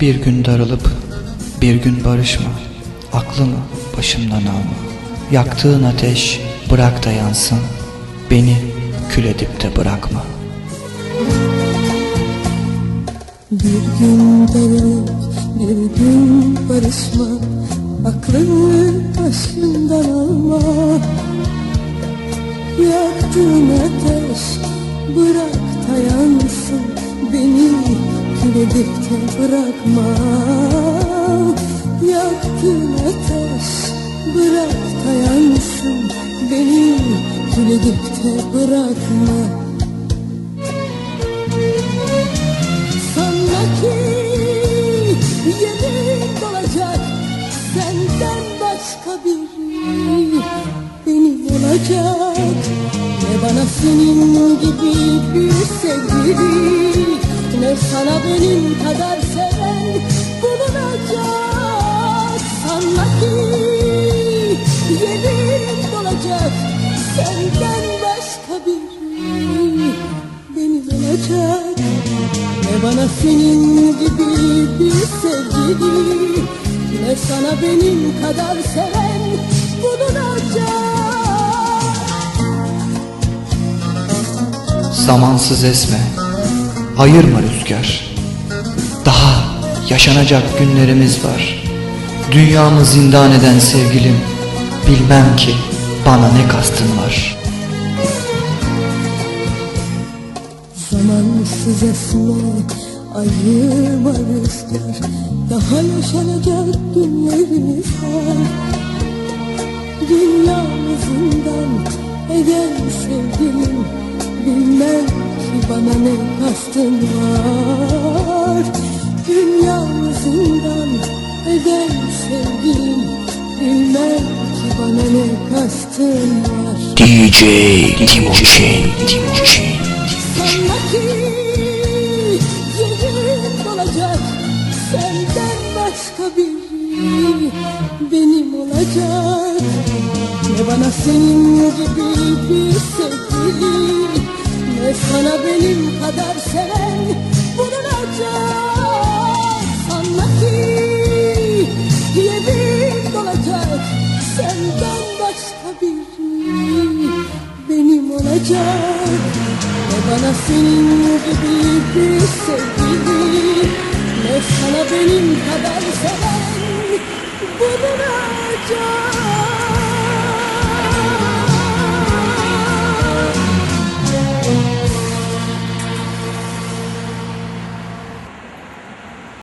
Bir gün darılıp bir gün barışma. Aklımı başımdan alma. Yaktığın ateş bırak da yansın. Beni kül edip de bırakma. Bir gün dayanıp bir gün barışma Aklını başından alma Yaktığın ateş bırak da yansın Beni edip de bırakma. Yaktığın ateş bırak da yansın Beni. Edip de bırakma. Sanma ki yemin olacak Senden başka biri benim olacak. Ne bana senin gibi bir sevgili Ne sana benim kadar seven bulunacak Sanma ki yemin olacak. Senden başka biri benim olacak ne bana senin gibi bir sevgili Ne sana benim kadar seven bulunacak. Zamansız esme, ayırma rüzgar. Daha yaşanacak günlerimiz var. Dünyamı zindan eden sevgilim, bilmem ki bana ne kastın var. Zamansız esme ayırma rüzgar Daha yaşanacak günlerimiz var Dünyamızından eden sevgilim Bilmem bana ne kastın var? Dünyamızından eden sevgilim Bilmem ki bana ne kastın var. DJ Timuçin, Timuçin. Sanma ki yerin olacak. Senden başka biri benim olacak. Ne bana senin gibi bir sevgili Ne sana benim kadar seven bulunacak Sanma ki yerin olacak Senden başka biri benim olacak. Ne bana senin gibi bir sevgili Ne sana benim kadar seven bulunacak